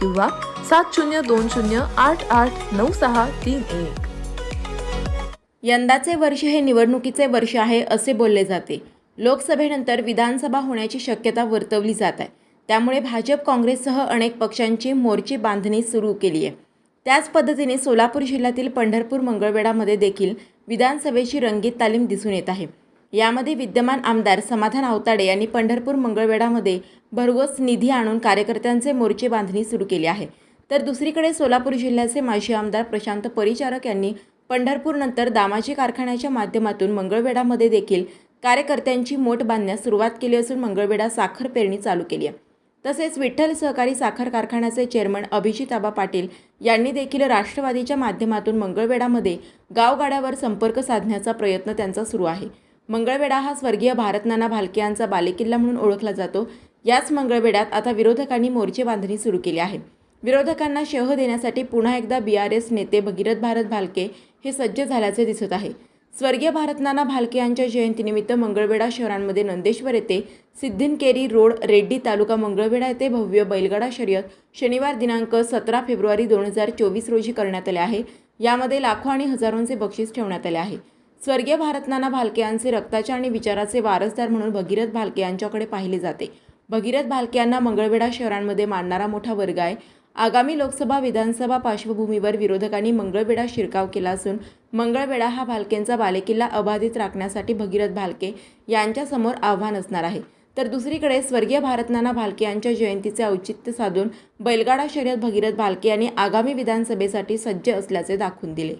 किंवा सात शून्य दोन शून्य आठ आठ नऊ सहा तीन एक. यंदाचे वर्ष हे निवडणुकीचे वर्ष आहे असे बोलले जाते. लोकसभेनंतर विधानसभा होण्याची शक्यता वर्तवली जात आहे. त्यामुळे भाजप काँग्रेससह अनेक पक्षांची मोर्चे बांधणी सुरू केली आहे. त्याच पद्धतीने सोलापूर जिल्ह्यातील पंढरपूर मंगळवेढामध्ये देखील विधानसभेची रंगीत तालीम दिसून येत आहे. यामध्ये विद्यमान आमदार समाधान आवताडे यांनी पंढरपूर मंगळवेढामध्ये भरघोस निधी आणून कार्यकर्त्यांचे मोर्चे बांधणी सुरू केली आहे. तर दुसरीकडे सोलापूर जिल्ह्याचे माजी आमदार प्रशांत परिचारक यांनी पंढरपूरनंतर दामाजी कारखान्याच्या माध्यमातून मंगळवेढामध्ये देखील कार्यकर्त्यांची मोठ बांधण्यास सुरुवात केली असून मंगळवेढा साखर पेरणी चालू केली आहे. तसेच विठ्ठल सहकारी साखर कारखान्याचे चेअरमन अभिजित आबा पाटील यांनी देखील राष्ट्रवादीच्या माध्यमातून मंगळवेढामध्ये गावगाड्यावर संपर्क साधण्याचा प्रयत्न त्यांचा सुरू आहे. मंगळवेढा हा स्वर्गीय भारतनाना भालके यांचा बालेकिल्ला म्हणून ओळखला जातो. याच मंगळवेढ्यात आता विरोधकांनी मोर्चे बांधणी सुरू केली आहे. विरोधकांना शह देण्यासाठी पुन्हा एकदा बी आर एस नेते भगीरथ भारत भालके हे सज्ज झाल्याचे दिसत आहे. स्वर्गीय भारतनाना भालके यांच्या जयंतीनिमित्त मंगळवेढा शहरांमध्ये नंदेश्वर येथे सिद्धिनकेरी रोड रेड्डी तालुका मंगळवेढा येथे भव्य बैलगाडा शर्यत शनिवार दिनांक सतरा फेब्रुवारी दोन हजार चोवीस रोजी करण्यात आले आहे. यामध्ये लाखो आणि हजारोंचे बक्षीस ठेवण्यात आले आहे. स्वर्गीय भारतनाना भालके यांचे रक्ताचे आणि विचाराचे वारसदार म्हणून भगीरथ भालके यांच्याकडे पाहिले जाते. भगीरथ भालके यांना मंगळवेढा शहरांमध्ये मानणारा मोठा वर्ग आहे. आगामी लोकसभा विधानसभा पार्श्वभूमीवर विरोधकांनी मंगळवेढा शिरकाव केला असून मंगळवेढा हा भालकेंचा बालेकिल्ला अबाधित राखण्यासाठी भगीरथ भालके यांच्यासमोर आव्हान असणार आहे. तर दुसरीकडे स्वर्गीय भारतनाना भालके यांच्या जयंतीचे औचित्य साधून बैलगाडा शर्यत भगीरथ भालके यांनी आगामी विधानसभेसाठी सज्ज असल्याचे दाखवून दिले.